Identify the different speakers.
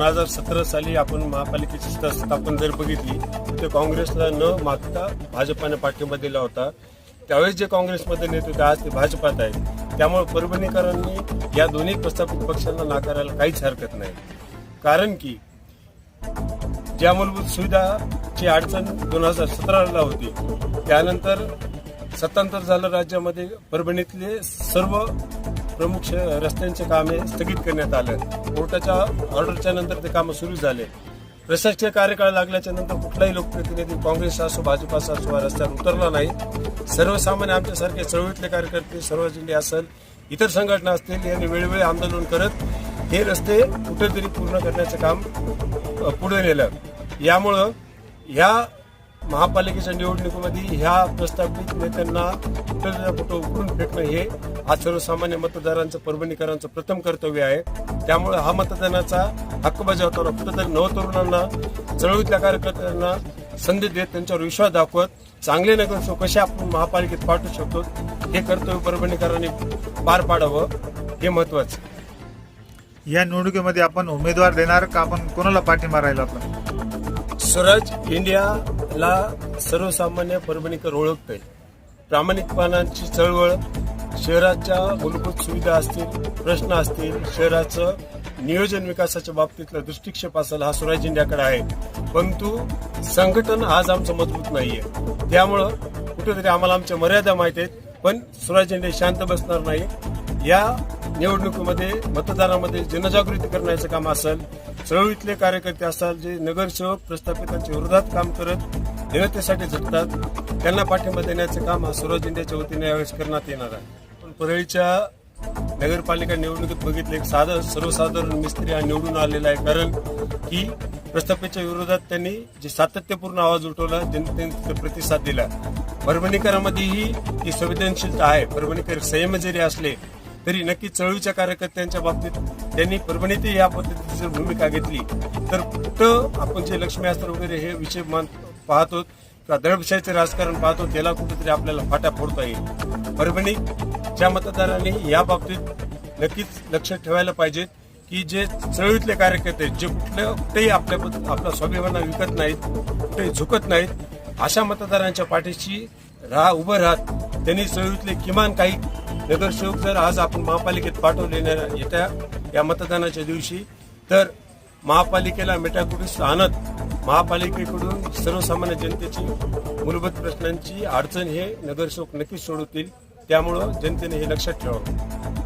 Speaker 1: दोन हजार सतरा साली आपण महापालिकेची स्थापन स्थापना जर बघितली तर काँग्रेसला न मागता भाजपाने पाठिंबा दिला होता. त्यावेळेस जे काँग्रेसमध्ये नेते होते आज ते भाजपात आहेत. त्यामुळे परभणीकरांनी या दोन्ही प्रस्थापित पक्षांना नाकारायला काहीच हरकत नाही. कारण की ज्या मूलभूत सुविधाची अडचण दोन हजार सतराला होती त्यानंतर सत्तांतर झालं राज्यामध्ये परभणीतले सर्व प्रमुख श- रस्त्यांचे कामे स्थगित करण्यात आले. कोर्टाच्या ऑर्डरच्या नंतर ते कामं सुरू झाले. प्रशासकीय कार्यकाळ लागल्याच्या नंतर कुठलाही लोकप्रतिनिधी काँग्रेस असो भाजपा असो हा रस्त्यावर उतरला नाही. सर्वसामान्य आमच्यासारखे चळवळीतले कार्यकर्ते सर्व जिल्हे असेल इतर संघटना असतील यांनी वेळोवेळी आंदोलन करत हे रस्ते कुठेतरी पूर्ण करण्याचं काम पुढे नेलं. यामुळं ह्या महापालिकेच्या निवडणुकीमध्ये ह्या प्रस्तावित नेत्यांना कुठं कुठं उकरून फेकणं हे आज सर्वसामान्य मतदारांचं परभणीकरांचं प्रथम कर्तव्य आहे. त्यामुळे हा मतदानाचा हक्क बजावताना कुठंतरी नवतरुणांना चळवळीतल्या कार्यकर्त्यांना संधी देत त्यांच्यावर विश्वास दाखवत चांगले नगरसेवक कसे आपण महापालिकेत पाठवू शकतो हे कर्तव्य परभणीकरांनी पार पाडावं हे महत्वाचं
Speaker 2: या निवडणुकीमध्ये आपण उमेदवार देणार का आपण कोणाला पाठिंबा राहिला आपला?
Speaker 1: स्वराज इंडियाला सर्वसामान्य परभणीकर ओळखते प्रामाणिकपणाची चळवळ शहराच्या मूलभूत सुविधा असतील प्रश्न असतील शहराचं नियोजन विकासाच्या बाबतीतला दृष्टिक्षेप असेल हा स्वराज इंडियाकडे आहे. परंतु संघटन आज आमचं मजबूत नाहीये. त्यामुळं कुठेतरी आम्हाला आमच्या मर्यादा माहीत आहेत पण स्वराज इंडिया शांत बसणार नाही. या निवडणुकीमध्ये मतदारामध्ये जनजागृती करण्याचं काम असेल चळवळीतले कार्यकर्ते असाल जे नगरसेवक प्रस्थापितांच्या विरोधात काम करत जनतेसाठी झटतात त्यांना पाठिंबा देण्याचं काम हा स्वराज इंडियाच्या वतीने यावेळेस करण्यात येणार आहे. पण परळीच्या नगरपालिका निवडणुकीत बघितलं एक साधं सर्वसाधारण मिस्त्री हा निवडून आलेला आहे. कारण की प्रस्थापितच्या विरोधात त्यांनी जे सातत्यपूर्ण आवाज उठवला जनतेने प्रतिसाद दिला. परभणीकरामध्येही ही संवेदनशीलता आहे. परभणीकर संयम जरी असले तरी नक्की चळवळीच्या कार्यकर्त्यांच्या बाबतीत त्यांनी परभणीतही या पद्धतीची जर भूमिका घेतली तर कुठं आपण जे लक्ष्मीअस्त्र वगैरे हे विषय मान पाहतो किंवा दडपशाहीचं राजकारण पाहतो त्याला कुठेतरी आपल्याला फाटा फोडता येईल. परभणी ज्या मतदारांनी या बाबतीत नक्कीच लक्ष ठेवायला पाहिजे की जे चळवळीतले कार्यकर्ते आहेत, जे कुठल्या कुठेही आपल्या आपला स्वाभिमान विकत नाहीत कुठेही झुकत नाहीत अशा मतदारांच्या पाठीशी राहा उभं राहत त्यांनी चळवळीतले किमान काही नगरसेवक जर आज आपण महापालिकेत पाठवले येत्या या मतदानाच्या दिवशी तर महापालिकेला मेटाकुटीस आणत महापालिकेकडून सर्वसामान्य जनतेची मूलभूत प्रश्नांची अडचण हे नगरसेवक नक्कीच सोडवतील. त्यामुळं जनतेने हे लक्षात ठेवावं.